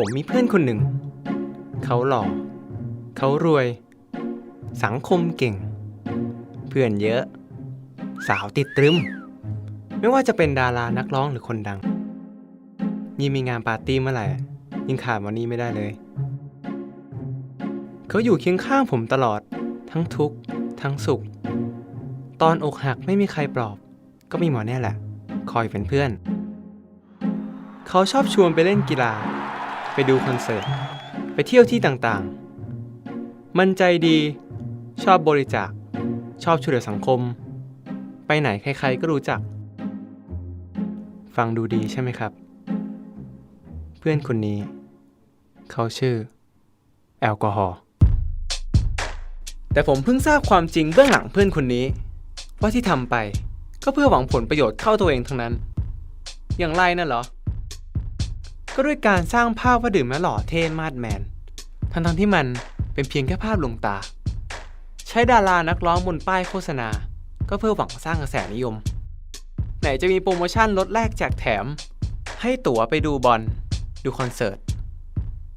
ผมมีเพื่อนคนหนึ่ง เขาหล่อ เขารวย สังคมเก่ง เพื่อนเยอะ สาวติดตรึม ไม่ว่าจะเป็นดารานักร้องหรือคนดัง ยิ่งมีงานปาร์ตี้เมื่อไหร่ ยิ่งขาดวันนี้ไม่ได้เลย เขาอยู่เคียงข้างผมตลอด ทั้งทุกข์ ทั้งสุข ตอนอกหักไม่มีใครปลอบ ก็มีหมอเนี่แหละ คอยเป็นเพื่อน เขาชอบชวนไปเล่นกีฬา ไปดูคอนเสิร์ต ไปเที่ยวที่ต่างๆ มันใจดี ชอบบริจาค ชอบช่วยเหลือสังคม ไปไหนใครๆก็รู้จัก ฟังดูดีใช่ไหมครับ เพื่อนคนนี้ เขาชื่อ แอลกอฮอล์ แต่ผมเพิ่งทราบความจริงเบื้องหลังเพื่อนคนนี้ ว่าที่ทำไปก็เพื่อหวังผลประโยชน์เข้าตัวเองทั้งนั้น อย่างไรน่ะเหรอ ก็ด้วยการสร้างภาพว่าดื่มแล้วหล่อเท่มาดแมน ทั้งทั้งๆที่มันเป็นเพียงแค่ภาพลวงตา ใช้ดารานักร้องบนป้ายโฆษณา ก็เพื่อหวังสร้างกระแสนิยม ไหนจะมีโปรโมชั่นลดแลกแจกแถม ให้ตั๋วไปดูบอล ดูคอนเสิร์ต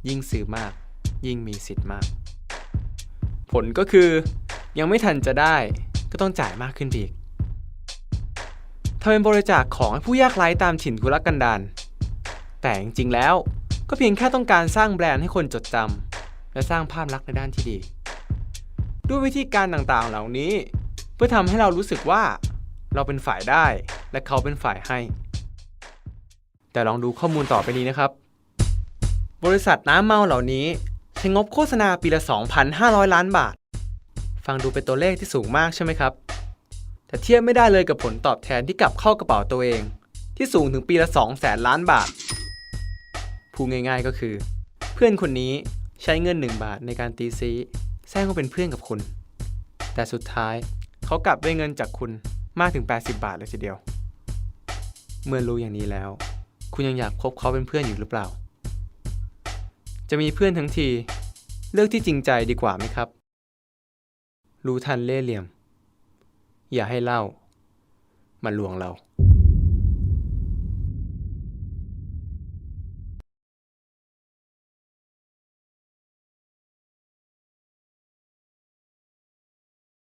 ยิ่งซื้อมาก ยิ่งมีสิทธิ์มาก ผลก็คือยังไม่ทันจะได้ก็ต้องจ่ายมากขึ้นอีกทำเป็นบริจาคของให้ผู้ยากไร้ตามถิ่นทุรกันดาร แต่จริงๆแล้วก็เพียงแค่ต้องการสร้างแบรนด์ให้คนจดจำและสร้างภาพลักษณ์ในด้านที่ดี ด้วยวิธีการต่างๆเหล่านี้ เพื่อทำให้เรารู้สึกว่าเราเป็นฝ่ายได้และเขาเป็นฝ่ายให้ แต่ลองดูข้อมูลต่อไปนี้นะครับ บริษัทน้ำเมาเหล่านี้ใช้งบโฆษณาปีละ 2,500 ล้านบาท ฟังดูเป็นตัวเลขที่สูงมากใช่ไหมครับ แต่เทียบไม่ได้เลยกับผลตอบแทนที่กลับเข้ากระเป๋าตัวเอง ที่สูงถึงปีละ2แสนล้านบาท พูดง่ายๆก็คือ เพื่อนคนนี้ใช้เงิน 1 บาทในการตีซีแซงว่าเป็นเพื่อนกับคุณ แต่สุดท้ายเขากลับได้เงินจากคุณมากถึง 80 บาทเลยทีเดียว เมื่อรู้อย่างนี้แล้ว คุณยังอยากคบเขาเป็นเพื่อนอยู่หรือเปล่า จะมีเพื่อนทั้งที เลือกที่จริงใจดีกว่าไหมครับ รู้ทันเล่เหลี่ยม อย่าให้เล่า มาลวงเรา